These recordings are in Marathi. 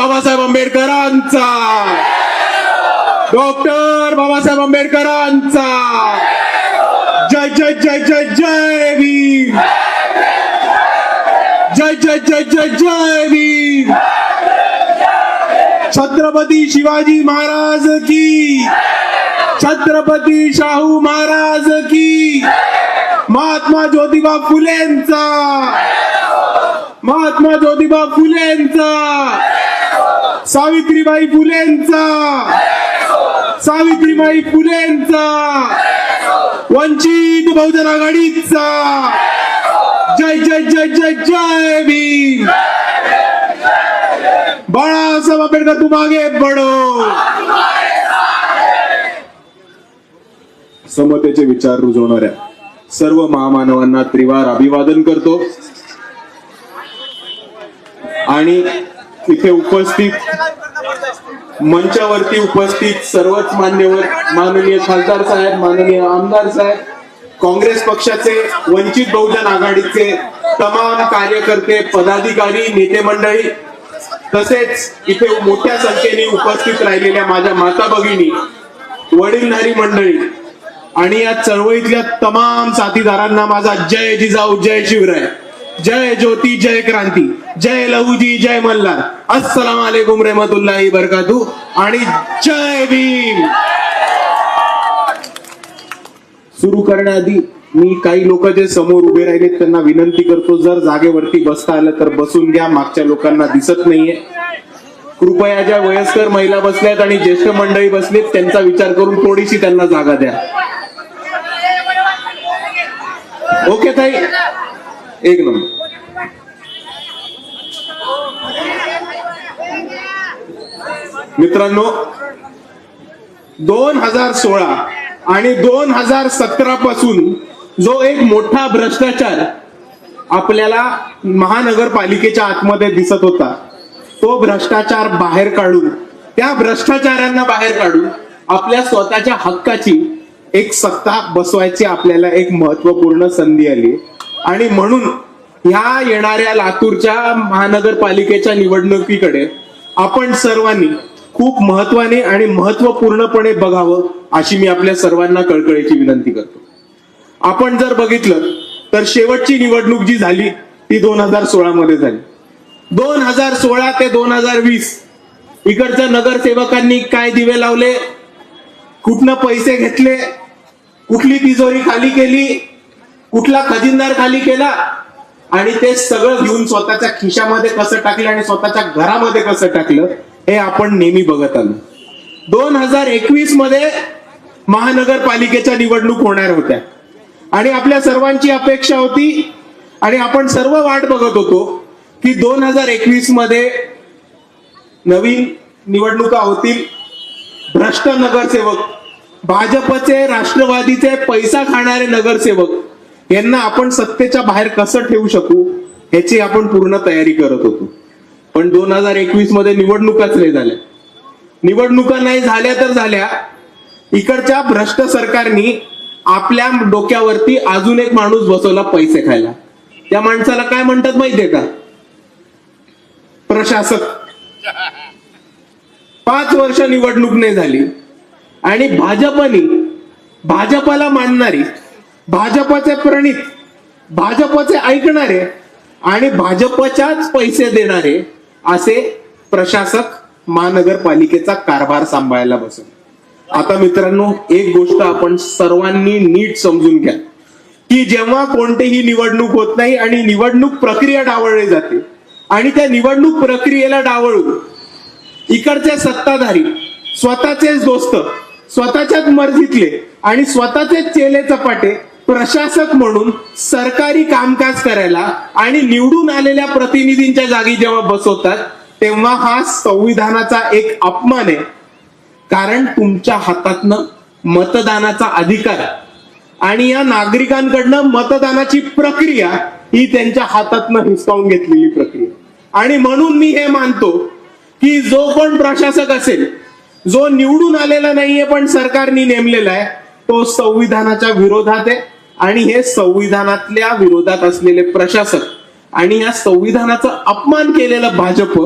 बाबासाहेब आंबेडकरांचा. डॉक्टर बाबासाहेब आंबेडकरांचा. जय जय जय जय जय वीर. जय जय जय जय जय वीर. छत्रपती शिवाजी महाराज की. छत्रपती शाहू महाराज की. महात्मा ज्योतिबा फुलेंचा. महात्मा ज्योतिबा फुलेंचा. सावित्रीबाई फुलेंचा सावित्रीबाई फुलेंचा वंचित बहुजन आघाडीचा. जय जय जय जय जय भीम. बाळासाहेब आंबेडकर तू मागे बडो समतेचे विचार रुजवणाऱ्या सर्व महामानवांना त्रिवार अभिवादन करतो. आणि इथे उपस्थित मंचावरती उपस्थित सर्वच मान्यवर माननीय खासदार साहेब माननीय आमदार साहेब काँग्रेस पक्षाचे वंचित बहुजन आघाडीचे तमाम कार्यकर्ते पदाधिकारी नेते मंडळी तसेच इथे मोठ्या संख्येने उपस्थित राहिलेल्या माझ्या माता भगिनी वडीलधारी मंडळी आणि या चळवळीतल्या तमाम साथीदारांना माझा जय जिजाऊ जय शिवराय. जय ज्योती जय क्रांती जय लहुजी जय मल्हार. अस्सलाम वालेकुम रहमतुल्लाही बरकातू आणि जय भीम. सुरू करण्याआधी मी काही लोक जे समोर उभे राहिले त्यांना विनंती करतो जर जागेवरती बसता आलं तर बसून घ्या मागच्या लोकांना दिसत नाहीये. कृपया ज्या वयस्कर महिला बसल्यात आणि ज्येष्ठ मंडळी बसलीत त्यांचा विचार करून थोडीशी त्यांना जागा द्या. ओके ताई? एक नंबर. मित्रांनो दोन हजार सोळा आणि दोन हजार सतरा पासून जो एक मोठा भ्रष्टाचार आपल्याला महानगरपालिकेच्या आतमध्ये दिसत होता तो भ्रष्टाचार बाहेर काढून त्या भ्रष्टाचारांना बाहेर काढून आपल्या स्वतःच्या हक्काची एक सत्ता बसवायची आपल्याला एक महत्त्वपूर्ण संधी आली. आणि म्हणून ह्या येणाऱ्या लातूरच्या महानगरपालिकेच्या निवडणुकीकडे आपण सर्वांनी खूप महत्वाने आणि महत्वपूर्णपणे बघावं अशी मी आपल्या सर्वांना कळकळीची विनंती करतो. आपण जर बघितलं तर शेवटची निवडणूक जी झाली ती दोन हजार सोळा मध्ये झाली. दोन हजार सोळा ते दोन हजार वीस इकडच्या नगरसेवकांनी काय दिवे लावले? कुठनं पैसे घेतले? कुठली तिजोरी खाली केली? कुठला खजिनदार खाली केला आणि ते सगळं घेऊन स्वतःच्या खिशामध्ये कसं टाकलं आणि स्वतःच्या घरामध्ये कसं टाकलं हे आपण नेहमी बघत आलो. दोन हजार एकवीसमध्ये महानगरपालिकेच्या निवडणूक होणार होत्या. आणि आपल्या सर्वांची अपेक्षा होती आणि आपण सर्व वाट बघत होतो की दोन हजार एकवीसमध्ये नवीन निवडणुका होतील. भ्रष्ट नगरसेवक भाजपचे राष्ट्रवादीचे पैसा खाणारे नगरसेवक यांना आपण सत्तेच्या बाहेर कसं ठेवू शकू ह्याची आपण पूर्ण तयारी करत होतो. पण दोन हजार एकवीसमध्ये निवडणुकाच नाही झाल्या. निवडणुका नाही झाल्या तर झाल्या. इकडच्या भ्रष्ट सरकारनी आपल्या डोक्यावरती अजून एक माणूस बसवला पैसे खायला. त्या माणसाला काय म्हणतात माहितीये का? प्रशासक. पाच वर्ष निवडणूक नाही झाली. आणि भाजपनी भाजपला मानणारी भाजपचे प्रणित भाजपचे ऐकणारे आणि भाजपच्याच पैसे देणारे असे प्रशासक महानगरपालिकेचा कारभार सांभाळायला बसत आता मित्रांनो एक गोष्ट आपण सर्वांनी नीट समजून घ्या की जेव्हा कोणतीही निवडणूक होत नाही आणि निवडणूक प्रक्रिया डावळली जाते आणि त्या निवडणूक प्रक्रियेला डावळून इकडचे सत्ताधारी स्वतःचेच दोस्त स्वतःच्याच मर्जीतले आणि स्वतःचेच चेले चपाटे प्रशासक म्हणून सरकारी कामकाज करायला आणि निवडून आलेल्या प्रतिनिधींच्या जागी जेव्हा बसवतात तेव्हा हा संविधानाचा एक अपमान आहे. कारण तुमच्या हातातनं मतदानाचा अधिकार आणि या नागरिकांकडनं मतदानाची प्रक्रिया ही त्यांच्या हातातनं हिसकावून घेतलेली प्रक्रिया. आणि म्हणून मी हे मानतो की जो कोण प्रशासक असेल जो निवडून आलेला नाहीये पण सरकारने नेमलेला आहे तो संविधानाच्या विरोधात आहे. आणि हे संविधानातल्या विरोधात असलेले प्रशासक आणि या संविधानाचा अपमान केलेलं भाजप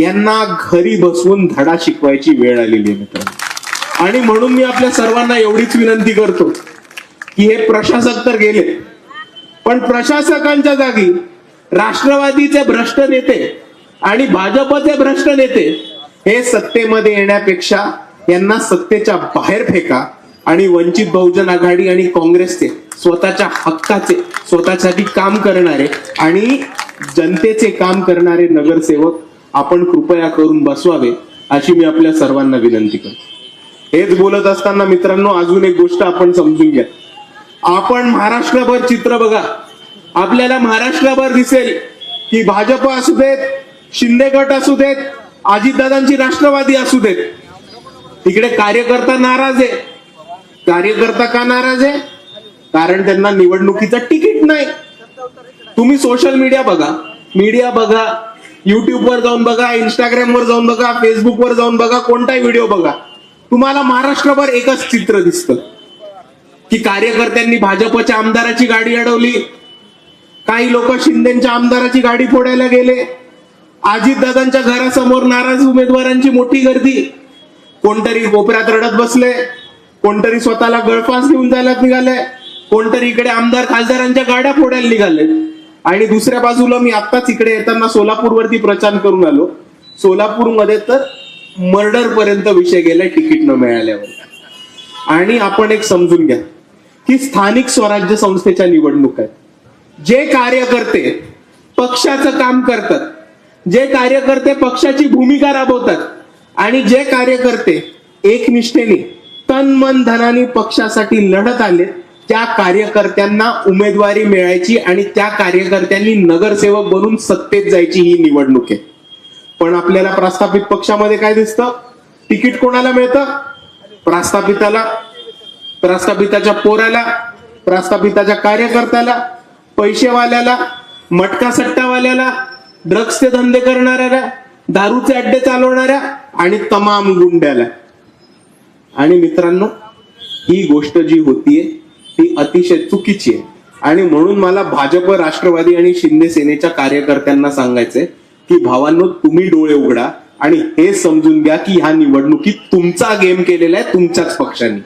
यांना घरी बसवून धडा शिकवायची वेळ आलेली आहे मित्रांनो. आणि म्हणून मी आपल्या सर्वांना एवढीच विनंती करतो की हे प्रशासक तर गेले पण प्रशासकांच्या जागी राष्ट्रवादीचे भ्रष्ट नेते आणि भाजपचे भ्रष्ट नेते हे सत्तेमध्ये येण्यापेक्षा यांना सत्तेच्या बाहेर फेका आणि वंचित बहुजन आघाडी आणि काँग्रेसचे स्वतःच्या हक्काचे स्वतःसाठी काम करणारे आणि जनतेचे काम करणारे नगरसेवक आपण कृपया करून बसवावे अशी मी आपल्या सर्वांना विनंती करतो. हेच बोलत असताना मित्रांनो अजून एक गोष्ट आपण समजून घ्या. आपण महाराष्ट्रभर चित्र बघा. आपल्याला महाराष्ट्रभर दिसेल की भाजप असू देत शिंदे गट असू देत अजितदादांची राष्ट्रवादी असू देत. तिकडे कार्यकर्ता नाराज आहे. कार्यकर्ता का नाराज आहे? कारण त्यांना निवडणुकीचं तिकीट नाही. तुम्ही सोशल मीडिया बघा. मीडिया बघा. युट्यूबवर जाऊन बघा इंस्टाग्रामवर जाऊन बघा फेसबुकवर जाऊन बघा कोणताही व्हिडिओ बघा. तुम्हाला महाराष्ट्रभर एकच चित्र दिसतं. की कार्यकर्त्यांनी भाजपच्या आमदाराची गाडी अडवली. काही लोक शिंदेच्या आमदाराची गाडी फोडायला गेले. अजितदादांच्या घरासमोर नाराज उमेदवारांची मोठी गर्दी. कोणतरी कोपऱ्यात रडत बसले. कोणतरी स्वतःला गळफास घेऊन जायला निघाले. कोणतरी इकडे आमदार खासदारांच्या गाड्या फोडायला निघाले. आणि दुसऱ्या बाजूला मी आत्ताच इकडे येताना सोलापूरवरती प्रचार करून आलो. सोलापूरमध्ये तर मर्डर पर्यंत विषय गेलाय तिकीट न मिळाल्यावर. आणि आपण एक समजून घ्या की स्थानिक स्वराज्य संस्थेच्या निवडणूक आहेत. जे कार्यकर्ते पक्षाचं काम करतात जे कार्यकर्ते पक्षाची भूमिका राबवतात आणि जे कार्यकर्ते एकनिष्ठेने तन मन धनाने पक्षासाठी लढत आले त्या कार्यकर्त्यांना उमेदवारी मिळायची आणि त्या कार्यकर्त्यांनी नगरसेवक बनून सत्तेत जायची ही निवडणूक आहे. पण आपल्याला प्रस्थापित पक्षामध्ये काय दिसतं? तिकीट कोणाला मिळतं? प्रस्थापिताला प्रास्थापिताच्या पोराला प्रास्थापिताच्या कार्यकर्त्याला पैसेवाल्याला मटका सट्टावाल्याला ड्रग्सचे धंदे करणाऱ्याला दारूचे अड्डे चालवणाऱ्या आणि तमाम गुंड्याला. आणि मित्रांनो ही गोष्ट जी होतीये ती अतिशय चुकीची आहे. आणि म्हणून मला भाजप राष्ट्रवादी आणि शिंदे सेनेच्या कार्यकर्त्यांना सांगायचंय की भावांनो तुम्ही डोळे उघडा आणि हे समजून घ्या की ह्या निवडणुकीत तुमचा गेम केलेला आहे तुमच्याच पक्षाने.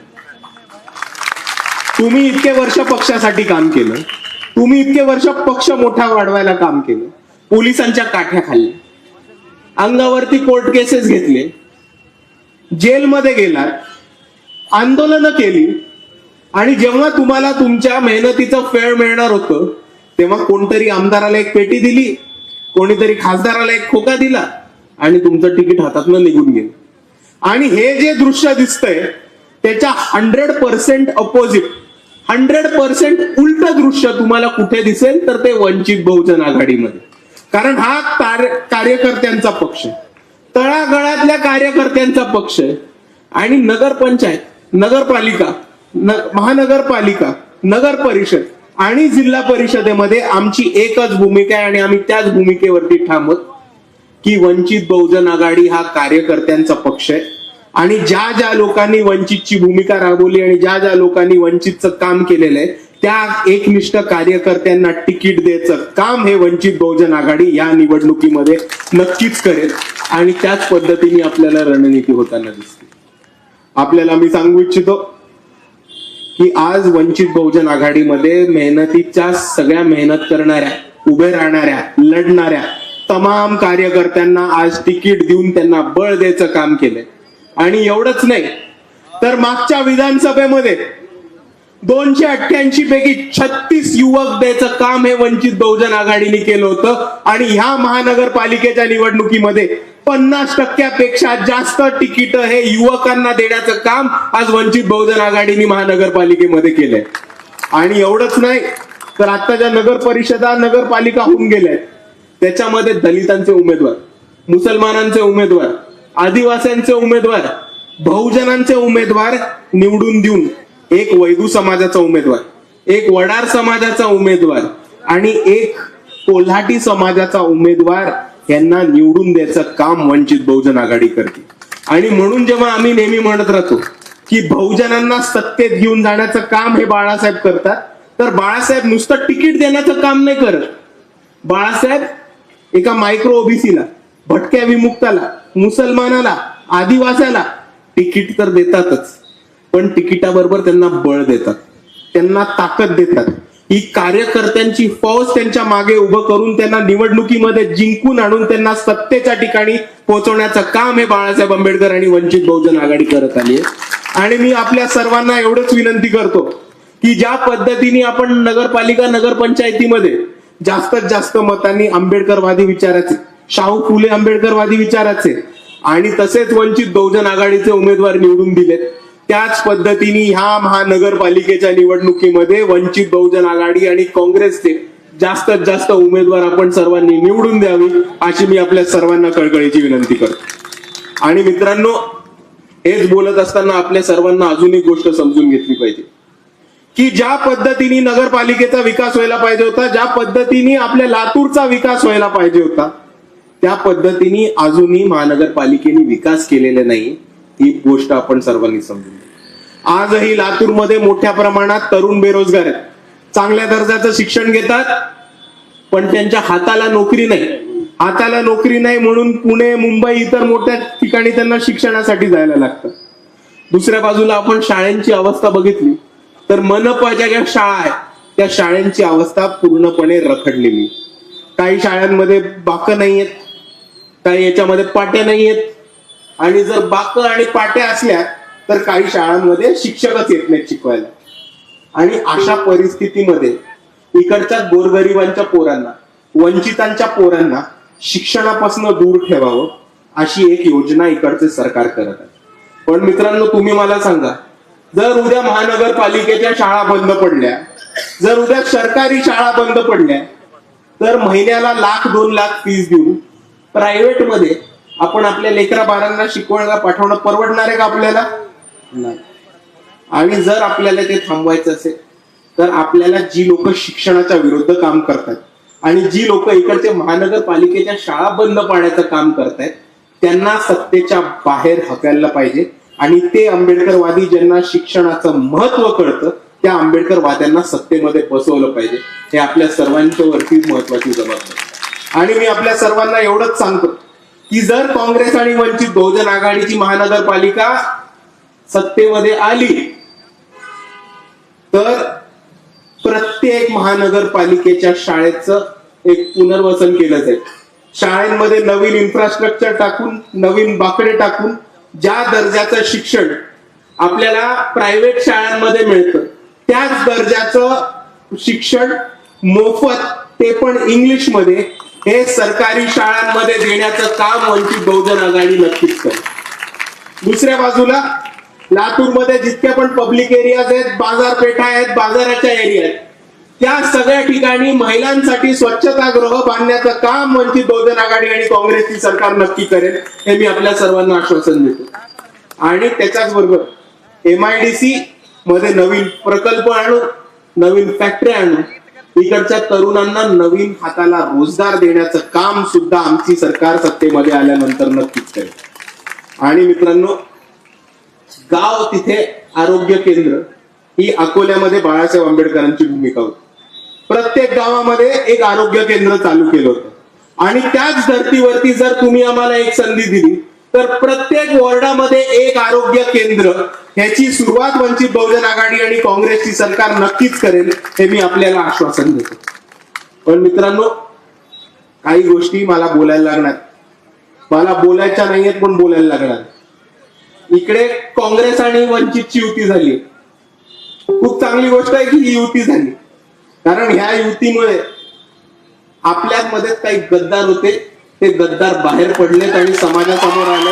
तुम्ही इतके वर्ष पक्षासाठी काम केलं. तुम्ही इतके वर्ष पक्ष मोठा वाढवायला काम केलं. पोलिसांच्या काठ्या खाल्ल्या. अंगावरती कोर्ट केसेस घेतले. जेलमध्ये गेलात. आंदोलनं केली. आणि जेव्हा तुम्हाला तुमच्या मेहनतीचं फेळ मिळणार होतं तेव्हा कोणतरी आमदाराला एक पेटी दिली कोणीतरी खासदाराला एक खोका दिला आणि तुमचं तिकीट हातातनं निघून गेलं. आणि हे जे दृश्य दिसतंय त्याच्या hundred percent opposite hundred percent उलट दृश्य तुम्हाला कुठे दिसेल तर ते वंचित बहुजन आघाडीमध्ये. कारण हा कार्य- कार्यकर्त्यांचा पक्ष तळागळातल्या कार्यकर्त्यांचा पक्ष आहे. आणि नगरपंचायत नगरपालिका महानगरपालिका नगर परिषद आणि जिल्हा परिषदेमध्ये आमची एकच भूमिका आहे आणि आम्ही त्याच भूमिकेवरती ठामत की वंचित बहुजन आघाडी हा कार्यकर्त्यांचा पक्ष आहे. आणि ज्या ज्या लोकांनी वंचितची भूमिका राबवली आणि ज्या ज्या लोकांनी वंचितचं काम केलेलं आहे त्या एकनिष्ठ कार्यकर्त्यांना तिकीट द्यायचं काम हे वंचित बहुजन आघाडी या निवडणुकीमध्ये नक्कीच करेल. आणि त्याच पद्धतीने आपल्याला रणनीती होताना दिसते. आपल्याला मी सांगू इच्छितो की आज वंचित बहुजन आघाडीमध्ये मेहनतीच्या सगळ्या मेहनत करणाऱ्या उभे राहणाऱ्या लढणाऱ्या तमाम कार्यकर्त्यांना आज तिकीट देऊन त्यांना बळ द्यायचं काम केलंय. आणि एवढंच नाही तर मागच्या विधानसभेमध्ये दोनशे अठ्ठ्याऐंशी पैकी छत्तीस युवक द्यायचं काम हे वंचित बहुजन आघाडीने केलं होतं. आणि ह्या महानगरपालिकेच्या निवडणुकीमध्ये पन्नास टक्क्यापेक्षा जास्त तिकीट हे युवकांना देण्याचं काम आज वंचित बहुजन आघाडीने महानगरपालिकेमध्ये केलंय. आणि एवढंच नाही तर आता ज्या नगर परिषदा नगरपालिका होऊन गेल्या त्याच्यामध्ये दलितांचे उमेदवार मुसलमानांचे उमेदवार आदिवासींचे उमेदवार बहुजनांचे उमेदवार निवडून देऊन एक वैदू समाजाचा उमेदवार एक वडार समाजाचा उमेदवार आणि एक कोल्हाटी समाजाचा उमेदवार यांना निवडून द्यायचं काम वंचित बहुजन आघाडी करते. आणि म्हणून जेव्हा आम्ही नेहमी म्हणत राहतो की बहुजनांना सत्तेत घेऊन जाण्याचं काम हे बाळासाहेब करतात तर बाळासाहेब नुसतं तिकीट देण्याचं काम नाही करत. बाळासाहेब एका मायक्रो ओबीसीला भटक्या विमुक्ताला मुसलमानाला आदिवासाला तिकीट तर देतातच. पण तिकिटाबरोबर त्यांना बळ देतात. त्यांना ताकद देतात. ही कार्यकर्त्यांची फौज त्यांच्या मागे उभं करून त्यांना निवडणुकीमध्ये जिंकून आणून त्यांना सत्तेच्या ठिकाणी पोहोचवण्याचं काम हे बाळासाहेब आंबेडकर आणि वंचित बहुजन आघाडी करत आली आहे. आणि मी आपल्या सर्वांना एवढंच विनंती करतो की ज्या पद्धतीने आपण नगरपालिका नगरपंचायतीमध्ये जास्तीत जास्त मतांनी आंबेडकरवादी विचाराचे शाहू फुले आंबेडकरवादी विचाराचे आणि तसेच वंचित बहुजन आघाडीचे उमेदवार निवडून दिलेत त्याच पद्धतीने ह्या महानगरपालिकेच्या निवडणुकीमध्ये वंचित बहुजन आघाडी आणि काँग्रेसचे जास्तीत जास्त उमेदवार आपण सर्वांनी निवडून द्यावी अशी मी आपल्या सर्वांना कळकळीची विनंती करतो. आणि मित्रांनो हेच बोलत असताना आपल्या सर्वांना अजून एक गोष्ट समजून घेतली पाहिजे की ज्या पद्धतीने नगरपालिकेचा विकास व्हायला पाहिजे होता ज्या पद्धतीने आपल्या लातूरचा विकास व्हायला पाहिजे होता त्या पद्धतीने अजूनही महानगरपालिकेने विकास केलेला नाही. ही गोष्ट आपण सर्वांनी समजून आजही लातूरमध्ये मोठ्या प्रमाणात तरुण बेरोजगार आहेत. चांगल्या दर्जाचं शिक्षण घेतात पण त्यांच्या हाताला नोकरी नाही. हाताला नोकरी नाही म्हणून पुणे मुंबई इतर मोठ्या ठिकाणी त्यांना शिक्षणासाठी जायला लागतं. दुसऱ्या बाजूला आपण शाळेंची अवस्था बघितली तर मनपाच्या ज्या शाळा आहेत त्या शाळेंची अवस्था पूर्णपणे रखडलेली. काही शाळांमध्ये बाकं नाही आहेत काही याच्यामध्ये पाट्या नाही आहेत आणि जर बाक आणि पाट्या असल्या तर काही शाळांमध्ये शिक्षकच येत नाहीत शिकवायला. आणि अशा परिस्थितीमध्ये इकडच्या गोरगरिबांच्या पोरांना वंचितांच्या पोरांना शिक्षणापासून दूर ठेवावं अशी एक योजना इकडचे सरकार करत आहे. पण मित्रांनो तुम्ही मला सांगा जर उद्या महानगरपालिकेच्या शाळा बंद पडल्या जर उद्या सरकारी शाळा बंद पडल्या तर महिन्याला लाख दोन लाख फीस देऊन प्रायव्हेटमध्ये आपण आपल्या लेकरा बाळांना शिकवण्याला पाठवणं परवडणार आहे का आपल्याला? नाही. आणि जर आपल्याला ते थांबवायचं असेल तर आपल्याला जी लोक शिक्षणाच्या विरुद्ध काम करतात आणि जी लोक इकडचे महानगरपालिकेच्या शाळा बंद पाण्याचं काम करतायत त्यांना सत्तेच्या बाहेर हकायला पाहिजे. आणि ते आंबेडकरवादी ज्यांना शिक्षणाचं महत्त्व कळतं त्या आंबेडकरवाद्यांना सत्तेमध्ये बसवलं पाहिजे. हे आपल्या सर्वांच्या वरती महत्वाची जबाबदारी आणि मी आपल्या सर्वांना एवढंच सांगतो की जर काँग्रेस आणि वंचित बहुजन आघाडीची महानगरपालिका सत्तेमध्ये आली तर प्रत्येक महानगरपालिकेच्या शाळेचं एक पुनर्वसन केलं जाईल. शाळेमध्ये नवीन इन्फ्रास्ट्रक्चर टाकून नवीन बाकडे टाकून ज्या दर्जाचं शिक्षण आपल्याला प्रायव्हेट शाळांमध्ये मिळतं त्याच दर्जाचं शिक्षण मोफत ते पण इंग्लिशमध्ये हे सरकारी शाळांमध्ये देण्याचं काम वंचित बहुजन आघाडी नक्कीच करेल दुसऱ्या बाजूला लातूरमध्ये जितक्या पण पब्लिक एरियाज आहेत बाजारपेठा आहेत बाजाराच्या एरिया आहेत त्या सगळ्या ठिकाणी महिलांसाठी स्वच्छतागृह बांधण्याचं काम वंचित बहुजन आघाडी आणि काँग्रेसची सरकार नक्की करेल हे मी आपल्या सर्वांना आश्वासन देतो. आणि त्याच्याच बरोबर एमआयडीसी मध्ये नवीन प्रकल्प आणून नवीन फॅक्टरी आणून इकडच्या तरुणांना नवीन हाताला रोजगार देण्याचं काम सुद्धा आमची सरकार सत्तेमध्ये आल्यानंतर नक्कीच करेल. आणि मित्रांनो गाव तिथे आरोग्य केंद्र ही अकोल्यामध्ये बाळासाहेब आंबेडकरांची भूमिका होती. प्रत्येक गावामध्ये एक आरोग्य केंद्र चालू केलं होतं. आणि त्याच धर्तीवरती जर तुम्ही आम्हाला एक संधी दिली तर प्रत्येक वॉर्डामध्ये एक आरोग्य केंद्र ह्याची सुरुवात वंचित बहुजन आघाडी आणि काँग्रेसची सरकार नक्कीच करेल हे मी आपल्याला आश्वासन देतो. पण मित्रांनो काही गोष्टी मला बोलायला लागणार. मला बोलायच्या नाहीयेत पण बोलायला लागणार. इकडे काँग्रेस आणि वंचितची युती झाली. खूप चांगली गोष्ट आहे की ही युती झाली. कारण ह्या युतीमुळे आपल्यामध्ये काही गद्दार होते. ते गद्दार बाहेर पडलेत आणि समाजासमोर आले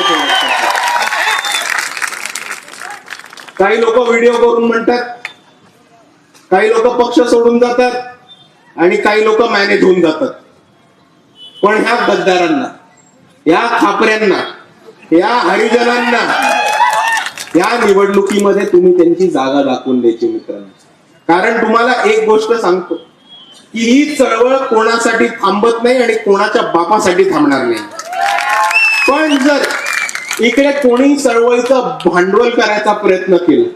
काही लोक व्हिडिओ करून म्हणतात काही लोक पक्ष सोडून जातात आणि काही लोक मॅनेज होऊन जातात. पण ह्या गद्दारांना या खापऱ्यांना या हरिजनांना या निवडणुकीमध्ये तुम्ही त्यांची जागा दाखवून द्यायची मित्रांनो. कारण तुम्हाला एक गोष्ट सांगतो. की ही चळवळ कोणासाठी थांबत नाही आणि कोणाच्या बापासाठी थांबणार नाही. पण जर इकडे कोणी चळवळीचं भांडवल करायचा प्रयत्न केला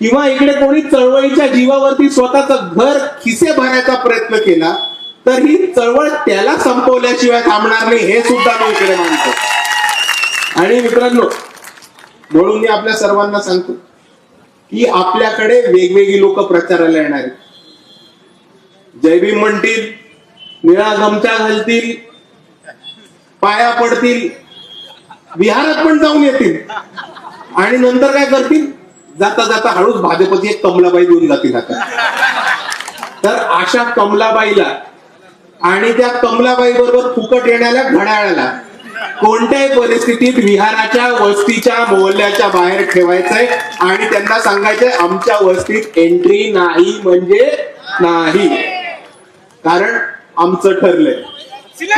किंवा इकडे कोणी चळवळीच्या जीवावरती स्वतःच घर खिसे भरायचा प्रयत्न केला तर ही चळवळ त्याला संपवल्याशिवाय थांबणार नाही हे सुद्धा मी इकडे मानतो. आणि मित्रांनो म्हणून मी आपल्या सर्वांना सांगतो की आपल्याकडे वेगवेगळी लोक प्रचाराला येणार आहेत. जयभीम म्हणतील निळा गमचा घालतील पाया पडतील विहारात पण जाऊन येतील. आणि नंतर काय करतील? जाता जाता हळूच भाजपची एक कमलाबाई देऊन जातील आता. तर अशा कमलाबाईला आणि त्या कमलाबाई बरोबर फुकट येण्याला घड्याळाला कोणत्याही परिस्थितीत विहाराच्या वस्तीच्या मोहल्ल्याच्या बाहेर ठेवायचंय आणि त्यांना सांगायचंय आमच्या वस्तीत एंट्री नाही म्हणजे नाही. कारण आमचं ठरलंय.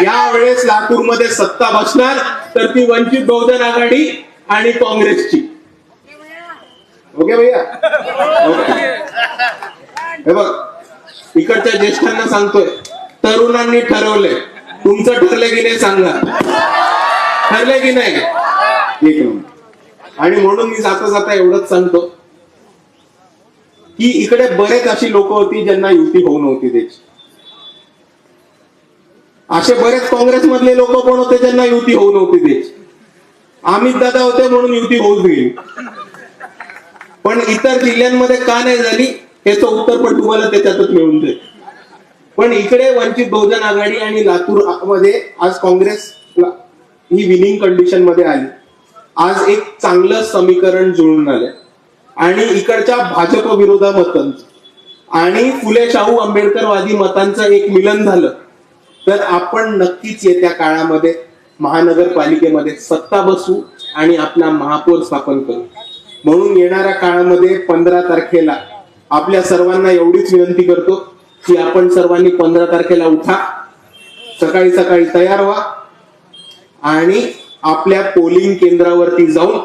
यावेळेस लातूरमध्ये सत्ता बसणार तर ती वंचित बहुजन आघाडी आणि काँग्रेसची. ओके भैया? ओके. हे बघ इकडच्या ज्येष्ठांना सांगतोय तरुणांनी ठरवलंय. तुमचं ठरलंय की नाही सांगा ठरलंय की नाही? एक नंबर आणि म्हणून मी जाता जाता एवढंच सांगतो की इकडे बरेच अशी लोक होती ज्यांना युती होऊ नव्हती त्याची असे बरेच काँग्रेस मधले लोक कोण होते ज्यांना युती होऊ नव्हती द्यायची अमित दादा होते म्हणून युती होऊ गेली पण इतर जिल्ह्यांमध्ये का नाही झाली याचं उत्तर पण तुम्हाला त्याच्यातच मिळून जाईल. पण इकडे वंचित बहुजन आघाडी आणि लातूरमध्ये आज काँग्रेस ही विनिंग कंडिशनमध्ये आली. आज एक चांगलं समीकरण जुळून आलंय. आणि इकडच्या भाजप विरोधा मतांचं आणि फुले शाहू आंबेडकरवादी मतांचं एक मिलन झालं. तर आपण नक्कीच येत्या काळामध्ये महानगरपालिकेमध्ये सत्ता बसू आणि आपला महापौर स्थापन करू. म्हणून येणाऱ्या काळामध्ये पंधरा तारखेला आपल्या सर्वांना एवढीच विनंती करतो की आपण सर्वांनी पंधरा तारखेला उठा सकाळी सकाळी तयार व्हा आणि आपल्या पोलिंग केंद्रावरती जाऊन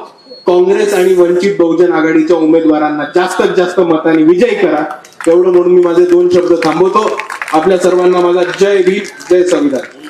काँग्रेस आणि वंचित बहुजन आघाडीच्या उमेदवारांना जास्तीत जास्त मताने विजयी करा. एवढं म्हणून मी माझे दोन शब्द थांबवतो. आपल्या सर्वांना माझा जय भीम जय संविधान.